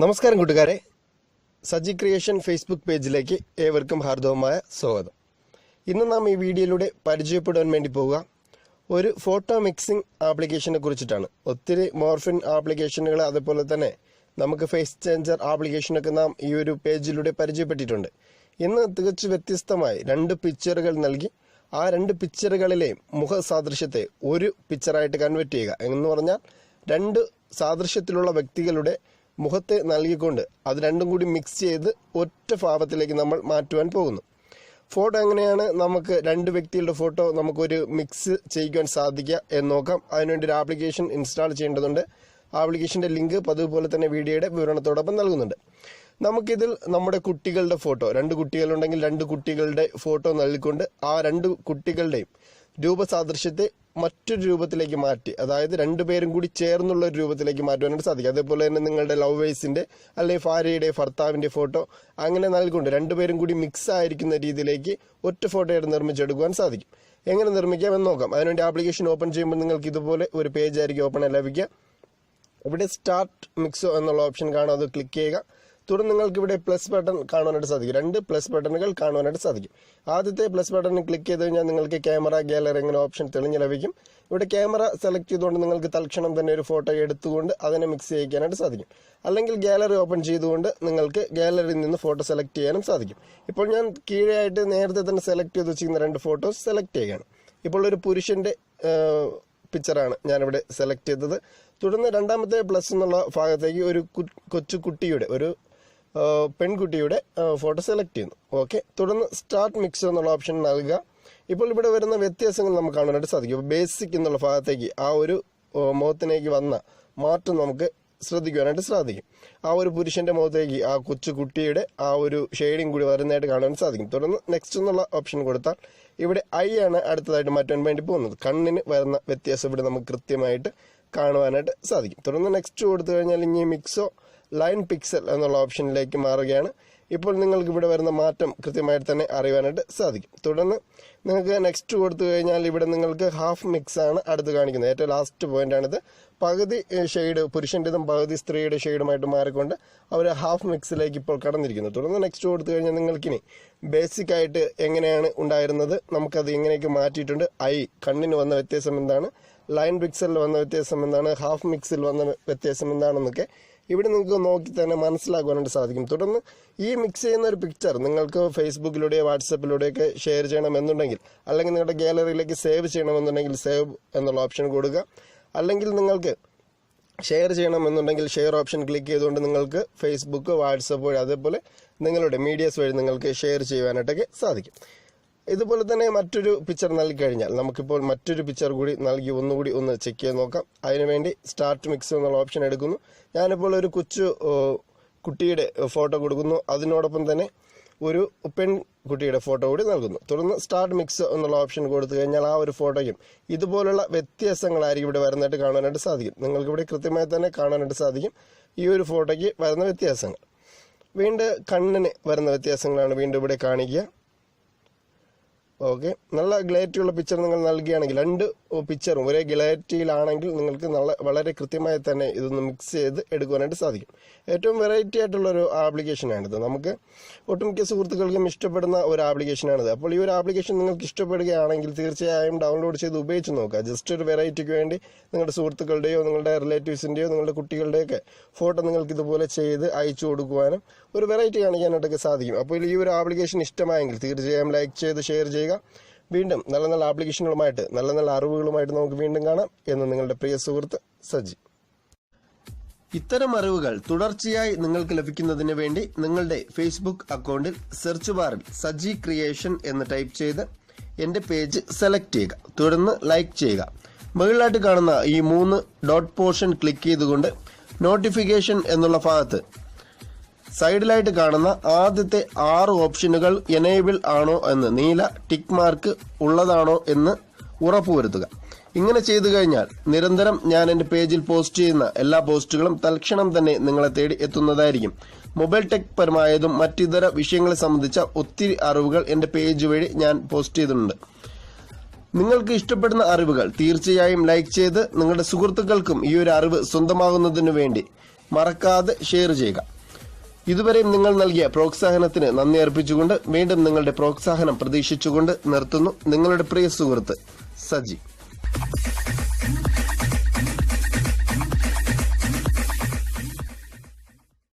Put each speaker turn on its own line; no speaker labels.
നമസ്കാരം കൂട്ടുകാരെ. Saji creation Facebook പേജിലേക്ക് ഏവർക്കും ഹാർദവമായ സ്വാഗതം. ഇന്ന് നാം ഈ വീഡിയോയിലൂടെ പരിചയപ്പെടാൻ വേണ്ടി പോവുക. ഒരു ഫോട്ടോ മിക്സിംഗ് ആപ്ലിക്കേഷനെ കുറിച്ചിട്ടാണ്. ഒത്തിരി മോർഫിൻ ആപ്ലിക്കേഷനുകൾ അതുപോലെ തന്നെ നമുക്ക് ഫേസ് ചേഞ്ചർ ആപ്ലിക്കേഷനൊക്കെ നാം ഈ ഒരു പേജിലൂടെ പരിചയപ്പെട്ടിട്ടുണ്ട്. ഇന്ന് തികച്ചു വ്യത്യസ്തമായി രണ്ട് പിക്ചറുകൾ നൽകി ആ രണ്ട് പിക്ചറുകളിലെ മുഖ സാദൃശ്യത്തെ ഒരു പിക്ചറായിട്ട് കൺവെർട്ട് ചെയ്യുക. എന്ന് പറഞ്ഞാൽ രണ്ട് സാദൃശ്യത്തിലുള്ള വ്യക്തികളുടെ മുഖത്തെ നൽകിക്കൊണ്ട് അത് രണ്ടും കൂടി മിക്സ് ചെയ്ത് ഒറ്റ ഭാവത്തിലേക്ക് നമ്മൾ മാറ്റുവാൻ പോകുന്നു. ഫോട്ടോ എങ്ങനെയാണ്? നമുക്ക് രണ്ട് വ്യക്തികളുടെ ഫോട്ടോ നമുക്കൊരു മിക്സ് ചെയ്യിക്കാൻ സാധിക്കുക എന്ന് നോക്കാം. അതിനുവേണ്ടി ഒരു ആപ്ലിക്കേഷൻ ഇൻസ്റ്റാൾ ചെയ്യേണ്ടതുണ്ട്. ആപ്ലിക്കേഷന്റെ ലിങ്ക് പതിവ് തന്നെ വീഡിയോയുടെ വിവരണത്തോടൊപ്പം നൽകുന്നുണ്ട്. നമുക്കിതിൽ നമ്മുടെ കുട്ടികളുടെ ഫോട്ടോ രണ്ട് കുട്ടികളുണ്ടെങ്കിൽ രണ്ട് കുട്ടികളുടെ ഫോട്ടോ നൽകിക്കൊണ്ട് ആ രണ്ട് കുട്ടികളുടെയും രൂപസാദൃശ്യത്തെ മറ്റൊരു രൂപത്തിലേക്ക് മാറ്റി അതായത് രണ്ടുപേരും കൂടി ചേർന്നുള്ള ഒരു രൂപത്തിലേക്ക് മാറ്റുവാനായിട്ട് സാധിക്കും. അതേപോലെ തന്നെ നിങ്ങളുടെ ലവ് വൈസിന്റെ അല്ലെങ്കിൽ ഭാര്യയുടെ ഭർത്താവിന്റെ ഫോട്ടോ അങ്ങനെ നൽകുന്നുണ്ട്. രണ്ടുപേരും കൂടി മിക്സ് ആയിരിക്കുന്ന രീതിയിലേക്ക് ഒറ്റ ഫോട്ടോയായിട്ട് നിർമ്മിച്ചെടുക്കുവാൻ സാധിക്കും. എങ്ങനെ നിർമ്മിക്കാം എന്ന് നോക്കാം. അതിനുവേണ്ടി ആപ്ലിക്കേഷൻ ഓപ്പൺ ചെയ്യുമ്പോൾ നിങ്ങൾക്ക് ഇതുപോലെ ഒരു പേജ് ആയിരിക്കും ഓപ്പൺ ലഭിക്കുക. ഇവിടെ സ്റ്റാർട്ട് മിക്സോ എന്നുള്ള ഓപ്ഷൻ കാണാം. അത് ക്ലിക്ക് ചെയ്യുക. തുടർന്ന് നിങ്ങൾക്ക് ഇവിടെ പ്ലസ് ബട്ടൺ കാണുവാനായിട്ട് സാധിക്കും. രണ്ട് പ്ലസ് ബട്ടണുകൾ കാണുവാനായിട്ട് സാധിക്കും. ആദ്യത്തെ പ്ലസ് ബട്ടൺ ക്ലിക്ക് ചെയ്ത് കഴിഞ്ഞാൽ നിങ്ങൾക്ക് ക്യാമറ ഗാലറി എങ്ങനെ ഓപ്ഷൻ തെളിഞ്ഞ് ലഭിക്കും. ഇവിടെ ക്യാമറ സെലക്ട് ചെയ്തുകൊണ്ട് നിങ്ങൾക്ക് തൽക്ഷണം തന്നെ ഒരു ഫോട്ടോ എടുത്തുകൊണ്ട് അതിനെ മിക്സ് ചെയ്യിക്കാനായിട്ട് സാധിക്കും. അല്ലെങ്കിൽ ഗാലറി ഓപ്പൺ ചെയ്തുകൊണ്ട് നിങ്ങൾക്ക് ഗാലറിയിൽ നിന്ന് ഫോട്ടോ സെലക്ട് ചെയ്യാനും സാധിക്കും. ഇപ്പോൾ ഞാൻ കീഴെയായിട്ട് നേരത്തെ തന്നെ സെലക്ട് ചെയ്ത് വെച്ചിരിക്കുന്ന രണ്ട് ഫോട്ടോസ് സെലക്ട് ചെയ്യുകയാണ്. ഇപ്പോൾ ഒരു പുരുഷന്റെ പിക്ചറാണ് ഞാനിവിടെ സെലക്ട് ചെയ്തത്. തുടർന്ന് രണ്ടാമത്തെ പ്ലസ് എന്നുള്ള ഭാഗത്തേക്ക് ഒരു കൊച്ചു കുട്ടിയുടെ ഒരു പെൺകുട്ടിയുടെ ഫോട്ടോ സെലക്ട് ചെയ്യുന്നു. ഓക്കെ. തുടർന്ന് സ്റ്റാർട്ട് മിക്സർ എന്നുള്ള ഓപ്ഷൻ നൽകുക. ഇപ്പോൾ ഇവിടെ വരുന്ന വ്യത്യാസങ്ങൾ നമുക്ക് കാണാനായിട്ട് സാധിക്കും. ബേസിക് എന്നുള്ള ഭാഗത്തേക്ക് ആ ഒരു മുഖത്തിനേക്ക് വന്ന മാറ്റം നമുക്ക് ശ്രദ്ധിക്കുവാനായിട്ട് സാധിക്കും. ആ ഒരു പുരുഷന്റെ മുഖത്തേക്ക് ആ കൊച്ചു കുട്ടിയുടെ ആ ഒരു ഷെയ്ഡിങ് കൂടി വരുന്നതായിട്ട് കാണാൻ സാധിക്കും. തുടർന്ന് നെക്സ്റ്റ് എന്നുള്ള ഓപ്ഷൻ കൊടുത്താൽ ഇവിടെ ഐ ആണ് അടുത്തതായിട്ട് മാറ്റാൻ വേണ്ടി പോകുന്നത്. കണ്ണിന് വരുന്ന വ്യത്യാസം ഇവിടെ നമുക്ക് കൃത്യമായിട്ട് കാണുവാനായിട്ട് സാധിക്കും. തുടർന്ന് നെക്സ്റ്റ് കൊടുത്തു കഴിഞ്ഞാൽ ഇനി മിക്സോ ലൈൻ പിക്സൽ എന്നുള്ള ഓപ്ഷനിലേക്ക് മാറുകയാണ്. ഇപ്പോൾ നിങ്ങൾക്ക് ഇവിടെ വരുന്ന മാറ്റം കൃത്യമായിട്ട് തന്നെ അറിയാനായിട്ട് സാധിക്കും. തുടർന്ന് നിങ്ങൾക്ക് നെക്സ്റ്റ് കൊടുത്തു കഴിഞ്ഞാൽ ഇവിടെ നിങ്ങൾക്ക് ഹാഫ് മിക്സ് ആണ് അടുത്ത് കാണിക്കുന്നത്. ഏറ്റവും ലാസ്റ്റ് പോയിന്റ് ആണിത്. പകുതി ഷെയ്ഡ് പുരുഷന്റെതും പകുതി സ്ത്രീയുടെ ഷെയ്ഡുമായിട്ട് മാറിക്കൊണ്ട് അവർ ഹാഫ് മിക്സിലേക്ക് ഇപ്പോൾ കടന്നിരിക്കുന്നു. തുടർന്ന് നെക്സ്റ്റ് കൊടുത്തു കഴിഞ്ഞാൽ നിങ്ങൾക്കിനി ബേസിക് ആയിട്ട് എങ്ങനെയാണ് ഉണ്ടായിരുന്നത്? നമുക്കത് എങ്ങനെയൊക്കെ മാറ്റിയിട്ടുണ്ട്. ഐ കണ്ണിന് വന്ന വ്യത്യാസം എന്താണ്? ലൈൻ പിക്സലിൽ വന്ന വ്യത്യാസം എന്താണ്? ഹാഫ് മിക്സിൽ വന്ന വ്യത്യാസം എന്താണെന്നൊക്കെ ഇവിടെ നിങ്ങൾക്ക് നോക്കി തന്നെ മനസ്സിലാക്കുവാനായിട്ട് സാധിക്കും. തുടർന്ന് ഈ മിക്സ് ചെയ്യുന്ന ഒരു പിക്ചർ നിങ്ങൾക്ക് ഫേസ്ബുക്കിലൂടെയോ വാട്സപ്പിലൂടെയൊക്കെ ഷെയർ ചെയ്യണമെന്നുണ്ടെങ്കിൽ അല്ലെങ്കിൽ നിങ്ങളുടെ ഗാലറിയിലേക്ക് സേവ് ചെയ്യണമെന്നുണ്ടെങ്കിൽ സേവ് എന്നുള്ള ഓപ്ഷൻ കൊടുക്കുക. അല്ലെങ്കിൽ നിങ്ങൾക്ക് ഷെയർ ചെയ്യണമെന്നുണ്ടെങ്കിൽ ഷെയർ ഓപ്ഷൻ ക്ലിക്ക് ചെയ്തുകൊണ്ട് നിങ്ങൾക്ക് ഫേസ്ബുക്ക് വാട്സപ്പ് വഴി അതേപോലെ നിങ്ങളുടെ മീഡിയസ് വഴി നിങ്ങൾക്ക് ഷെയർ ചെയ്യുവാനായിട്ടൊക്കെ സാധിക്കും. ഇതുപോലെ തന്നെ മറ്റൊരു പിക്ചർ നൽകി കഴിഞ്ഞാൽ നമുക്കിപ്പോൾ മറ്റൊരു പിക്ചർ കൂടി നൽകി ഒന്നുകൂടി ഒന്ന് ചെക്ക് ചെയ്ത് നോക്കാം. അതിനുവേണ്ടി സ്റ്റാർട്ട് മിക്സ് എന്നുള്ള ഓപ്ഷൻ എടുക്കുന്നു. ഞാനിപ്പോൾ ഒരു കൊച്ചു കുട്ടിയുടെ ഫോട്ടോ കൊടുക്കുന്നു. അതിനോടൊപ്പം തന്നെ ഒരു പെൺകുട്ടിയുടെ ഫോട്ടോ കൂടി നൽകുന്നു. തുടർന്ന് സ്റ്റാർട്ട് മിക്സ് എന്നുള്ള ഓപ്ഷൻ കൊടുത്തു കഴിഞ്ഞാൽ ആ ഒരു ഫോട്ടോയും ഇതുപോലുള്ള വ്യത്യാസങ്ങളായിരിക്കും ഇവിടെ വരുന്നതായിട്ട് കാണാനായിട്ട് സാധിക്കും. നിങ്ങൾക്ക് ഇവിടെ കൃത്യമായി തന്നെ കാണാനായിട്ട് സാധിക്കും ഈ ഒരു ഫോട്ടോയ്ക്ക് വരുന്ന വ്യത്യാസങ്ങൾ. വീണ്ടും കണ്ണിന് വരുന്ന വ്യത്യാസങ്ങളാണ് വീണ്ടും ഇവിടെ കാണിക്കുക. ഓക്കെ. നല്ല ഗ്ലാരിറ്റിയുള്ള പിക്ചർ നിങ്ങൾ നൽകുകയാണെങ്കിൽ രണ്ട് പിക്ചറും ഒരേ ഗ്ലാരിറ്റിയിലാണെങ്കിൽ നിങ്ങൾക്ക് നല്ല വളരെ കൃത്യമായി തന്നെ ഇതൊന്ന് മിക്സ് ചെയ്ത് എടുക്കുവാനായിട്ട് സാധിക്കും. ഏറ്റവും വെറൈറ്റി ആയിട്ടുള്ളൊരു ആപ്ലിക്കേഷനാണിത് നമുക്ക് ഒട്ടുമിക്ക സുഹൃത്തുക്കൾക്കും ഇഷ്ടപ്പെടുന്ന ഒരു ആപ്ലിക്കേഷനാണിത് അപ്പോൾ ഈ ഒരു ആപ്ലിക്കേഷൻ നിങ്ങൾക്ക് ഇഷ്ടപ്പെടുകയാണെങ്കിൽ തീർച്ചയായും ഡൗൺലോഡ് ചെയ്ത് ഉപയോഗിച്ച് നോക്കുക. ജസ്റ്റ് ഒരു വെറൈറ്റിക്ക് വേണ്ടി നിങ്ങളുടെ സുഹൃത്തുക്കളുടെയോ നിങ്ങളുടെ റിലേറ്റീവ്സിന്റെയോ നിങ്ങളുടെ കുട്ടികളുടെയൊക്കെ ഫോട്ടോ നിങ്ങൾക്ക് ഇതുപോലെ ചെയ്ത് അയച്ചു കൊടുക്കുവാനും ഒരു വെറൈറ്റി കാണിക്കാനായിട്ടൊക്കെ സാധിക്കും. അപ്പോൾ ഈ ഒരു ആപ്ലിക്കേഷൻ ഇഷ്ടമായെങ്കിൽ തീർച്ചയായും ലൈക്ക് ചെയ്ത് ഷെയർ ചെയ്യുക വീണ്ടും നല്ല നല്ല ആപ്ലിക്കേഷനുകളുമായിട്ട് നല്ല നല്ല അറിവുകളുമായിട്ട് നമുക്ക് വീണ്ടും കാണാം എന്ന് നിങ്ങളുടെ പ്രിയ സുഹൃത്ത് സജി. ഇത്തരം അറിവുകൾ തുടർച്ചയായി നിങ്ങൾക്ക് ലഭിക്കുന്നതിന് വേണ്ടി നിങ്ങളുടെ ഫേസ്ബുക്ക് അക്കൗണ്ടിൽ സെർച്ച് ബാറിൽ സജി ക്രിയേഷൻ എന്ന് ടൈപ്പ് ചെയ്ത് എന്റെ പേജ് സെലക്ട് ചെയ്യുക. തുടർന്ന് ലൈക്ക് ചെയ്യുക. മുകളിലായിട്ട് കാണുന്ന ഈ മൂന്ന് ഡോട്ട് പോർഷൻ ക്ലിക്ക് ചെയ്തുകൊണ്ട് നോട്ടിഫിക്കേഷൻ എന്നുള്ള ഭാഗത്ത് സൈഡിലായിട്ട് കാണുന്ന ആദ്യത്തെ ആറ് ഓപ്ഷനുകൾ എനേബിൾ ആണോ എന്ന് നീല ടിക്ക് മാർക്ക് ഉള്ളതാണോ എന്ന് ഉറപ്പുവരുത്തുക. ഇങ്ങനെ ചെയ്തു കഴിഞ്ഞാൽ നിരന്തരം ഞാൻ എന്റെ പേജിൽ പോസ്റ്റ് ചെയ്യുന്ന എല്ലാ പോസ്റ്റുകളും തൽക്ഷണം തന്നെ നിങ്ങളെ തേടി എത്തുന്നതായിരിക്കും. മൊബൈൽ ടെക് പരമായതും മറ്റിതര വിഷയങ്ങളെ സംബന്ധിച്ച ഒത്തിരി അറിവുകൾ എന്റെ പേജ് വഴി ഞാൻ പോസ്റ്റ് ചെയ്തിട്ടുണ്ട്. നിങ്ങൾക്ക് ഇഷ്ടപ്പെടുന്ന അറിവുകൾ തീർച്ചയായും ലൈക്ക് ചെയ്ത് നിങ്ങളുടെ സുഹൃത്തുക്കൾക്കും ഈ ഒരു അറിവ് സ്വന്തമാകുന്നതിനു വേണ്ടി മറക്കാതെ ഷെയർ ചെയ്യുക. ഇതുവരെയും നിങ്ങൾ നൽകിയ പ്രോത്സാഹനത്തിന് നന്ദി അർപ്പിച്ചുകൊണ്ട് വീണ്ടും നിങ്ങളുടെ പ്രോത്സാഹനം പ്രതീക്ഷിച്ചുകൊണ്ട് നിർത്തുന്നു നിങ്ങളുടെ പ്രിയ സുഹൃത്ത് സജി.